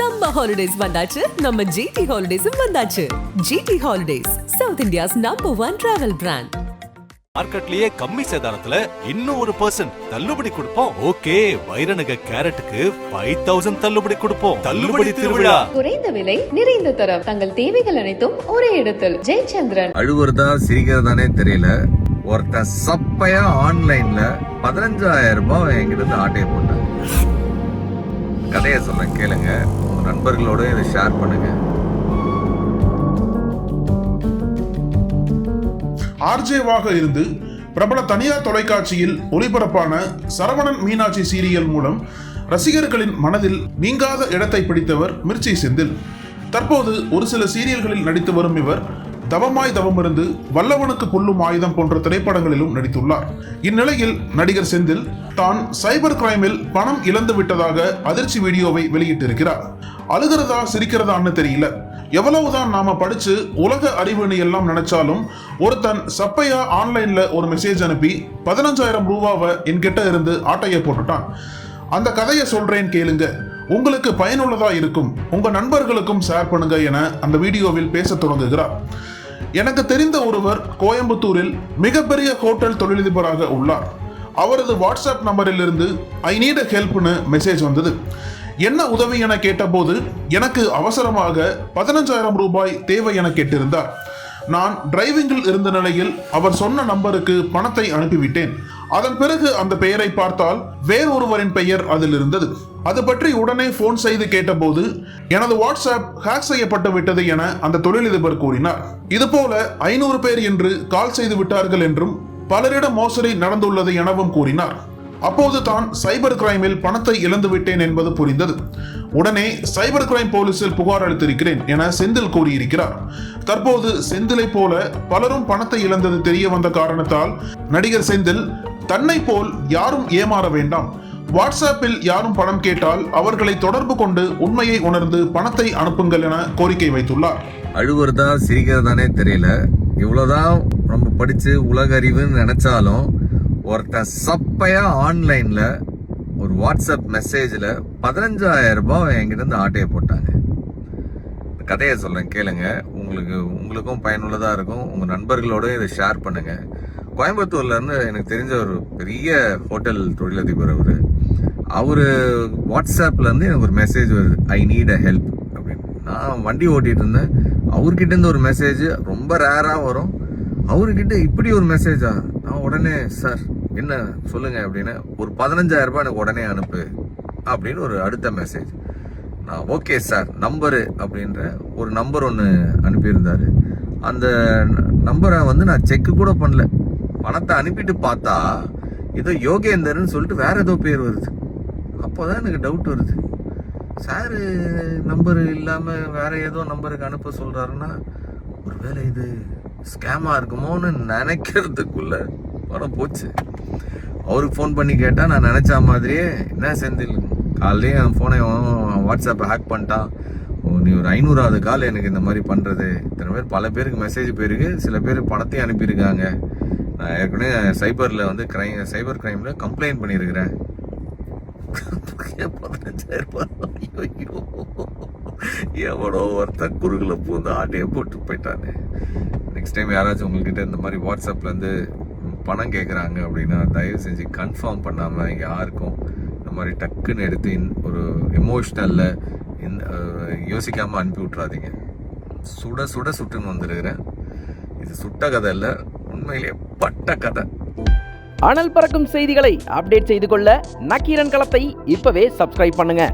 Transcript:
சம்ம ஹாலிடேஸ் வந்தாச்சு. நம்ம ஜிடி ஹாலிடேஸும் வந்தாச்சு. GT holidays south India's number one travel brand மார்க்கெட்லயே கம்மி சேதாரத்துல இன்னும் ஒரு பர்சன்ட் தள்ளுபடி கொடுப்போம். ஓகே வைரநக கேரட்டுக்கு ஃபைவ் தௌசண்ட் தள்ளுபடி கொடுப்போம். தள்ளுபடி திருவிழா. குறைந்த விலை நிறைந்த தரம். தங்கள் தேவைகள் அனைத்தும் ஒரே இடத்தில். ஜெயச்சந்திரன். அழுவுறதா சிரிக்கிறதானே தெரியல. ஒருத்தன் சப்பையா ஆன்லைன்ல பதினஞ்சாயிரம் ரூபாய் என்கிட்ட இருந்து ஆட்டையை போட்டான். கதையை சொல்றேன் கேளுங்க. உங்கள் நண்பர்களோட இதை ஷேர் பண்ணுங்க. ஆர்ஜேவாக இருந்து பிரபல தனியார் தொலைக்காட்சியில் ஒளிபரப்பான சரவணன் மீனாட்சி சீரியல் மூலம் ரசிகர்களின் மனதில் நீங்காத இடத்தை பிடித்தவர் மிர்ச்சி செந்தில். தற்போது ஒரு சில சீரியல்களில் நடித்து வரும் இவர் தவமாய் தவமிருந்து வல்லவனுக்கு கொல்லும் ஆயுதம் போன்ற திரைப்படங்களிலும் நடித்துள்ளார். இந்நிலையில் நடிகர் செந்தில் தான் சைபர் கிரைமில் பணம் இழந்து விட்டதாக அதிர்ச்சி வீடியோவை வெளியிட்டிருக்கிறார். அழுகிறதா சிரிக்கிறதான்னு தெரியல. எவ்வளவுதான் நாம படிச்சு உலக அறிவுன்னு எல்லாம் நினைச்சாலும் ஒருத்தன் சப்பையா ஆன்லைன்ல ஒரு மெசேஜ் அனுப்பி பதினஞ்சாயிரம் ரூபாவை என்கிட்ட இருந்து ஆட்டையை போட்டுட்டான். அந்த கதையை சொல்றேன் கேளுங்க. உங்களுக்கு பயனுள்ளதா இருக்கும். உங்க நண்பர்களுக்கும் ஷேர் பண்ணுங்க என அந்த வீடியோவில் பேசத் தொடங்குகிறார். எனக்கு தெரிந்த ஒருவர் கோயம்புத்தூரில் மிகப்பெரிய ஹோட்டல் தொழிலதிபராக உள்ளார். அவரது வாட்ஸ்அப் நம்பரிலிருந்து ஐ நீட் ஹெல்ப்னு மெசேஜ் வந்தது. என்ன உதவி என கேட்டபோது எனக்கு அவசரமாக பதினஞ்சாயிரம் ரூபாய் தேவை என கேட்டிருந்தார். நான் டிரைவிங்கில் இருந்த நிலையில் அவர் சொன்ன நம்பருக்கு பணத்தை அனுப்பிவிட்டேன். அதன் பிறகு அந்த பெயரை பார்த்தால் வேறொருவரின் பெயர் அதில் இருந்தது. அது பற்றி உடனே போன் செய்து கேட்டபோது எனது வாட்ஸ்அப் ஹேக் செய்யப்பட்டு விட்டது என அந்த தொழிலதிபர் கூறினார். இதுபோல ஐநூறு பேர் என்று கால் செய்து விட்டார்கள் என்றும் பலரிடம் மோசடி நடந்துள்ளது எனவும் கூறினார். அப்போது தான் சைபர் கிரைமில் பணத்தை இழந்து விட்டேன் என்பது புரிந்தது. உடனே சைபர் கிரைம் போலீசில் புகார் அளித்திருக்கிறேன் என செந்தில் கூறியிருக்கிறார். தற்போது செந்திலை போல பலரும் பணத்தை இழந்தது தெரிய வந்த காரணத்தால் நடிகர் செந்தில் தன்னை போல் யாரும் ஏமாற வேண்டாம். வாட்ஸ்அப்பில் யாரும் பணம் கேட்டால் அவர்களை தொடர்பு கொண்டு உண்மையை உணர்ந்து பணத்தை அனுப்புங்கள் என கோரிக்கை வைத்துள்ளார். அழுவுறதா சிரிக்கிறதானே தெரியல. இவ்வளவுதான் நம்ம படிச்சு உலக அறிவுன்னு நினைச்சாலும் ஒருத்தன் சப்பையா ஆன்லைன்ல ஒரு வாட்ஸ்அப் மெசேஜில் பதினஞ்சாயிரம் ரூபாய் என்கிட்ட இருந்து ஆட்டையை போட்டாங்க. இந்த கதையை சொல்கிறேன் கேளுங்க. உங்களுக்கு உங்களுக்கும் பயனுள்ளதாக இருக்கும். உங்கள் நண்பர்களோடு இதை ஷேர் பண்ணுங்கள் கோயம்புத்தூர்ல இருந்து எனக்கு தெரிஞ்ச ஒரு பெரிய ஹோட்டல் தொழிலதிபர் அவரு. அவரு வாட்ஸ்அப்ல இருந்து எனக்கு ஒரு மெசேஜ் வருது. ஐ நீட் அ ஹெல்ப் அப்படின்னு. நான் வண்டி ஓட்டிட்டு இருந்தேன். அவர்கிட்ட இருந்து ஒரு மெசேஜ் ரொம்ப ரேரா வரும். அவர்கிட்ட இப்படி ஒரு மெசேஜா நான் உடனே சார் என்ன சொல்லுங்க? அப்படின்னு ஒரு பதினஞ்சாயிரம் ரூபாய் எனக்கு உடனே அனுப்பு. அப்படின்னு ஒரு அடுத்த மெசேஜ் நான் ஓகே சார் நம்பரு அப்படின்ற ஒரு நம்பர் ஒன்று அனுப்பியிருந்தாரு. அந்த நம்பரை வந்து நான் செக் கூட பண்ணல. பணத்தை அனுப்பிட்டு பார்த்தா ஏதோ யோகேந்தர்னு சொல்லிட்டு வேற ஏதோ பேர் வருது. அப்போ தான் எனக்கு டவுட் வருது. சார் நம்பர் இல்லாமல் வேற ஏதோ நம்பருக்கு அனுப்ப சொல்கிறாருன்னா ஒருவேளை இது ஸ்கேமாக இருக்குமோன்னு நினைக்கிறதுக்குள்ள படம் போச்சு. அவருக்கு ஃபோன் பண்ணி கேட்டால் நான் நினச்ச மாதிரியே என்ன செந்தில் காலையிலேயே என் ஃபோனை வாட்ஸ்அப்பை ஹேக் பண்ணிட்டான். நீ ஒரு ஐநூறாவது கால் எனக்கு இந்த மாதிரி பண்ணுறது இத்தனை பேர் பல பேருக்கு மெசேஜ் போயிருக்கு. சில பேர் பணத்தையும் அனுப்பியிருக்காங்க. நான் ஏற்கனவே சைபரில் வந்து கிரைம் சைபர் கிரைமில் கம்ப்ளைண்ட் பண்ணியிருக்கிறேன். பதினஞ்சாயிரம் ரூபாய் ஐயோ. எவ்வளோ ஒருத்தன் குறுகில் பூந்து ஆட்டையை போட்டு போயிட்டானே. நெக்ஸ்ட் டைம் யாராச்சும் உங்கள்கிட்ட இந்த மாதிரி வாட்ஸ்அப்லேருந்து பணம் கேட்குறாங்க அப்படின்னா தயவு செஞ்சு கன்ஃபார்ம் பண்ணாமல் யாருக்கும் இந்த மாதிரி டக்குன்னு எடுத்து இன்- ஒரு எமோஷ்னலில் இந்த யோசிக்காமல் அனுப்பி விட்றாதீங்க சுட சுட சுட்டுன்னு வந்துருக்கிறேன். இது சுட்ட கதை இல்லை. உண்மையிலே பட்ட கதை. அனல் பறக்கும் செய்திகளை அப்டேட் செய்து கொள்ள நக்கீரன் களத்தை இப்பவே சப்ஸ்கிரைப் பண்ணுங்க.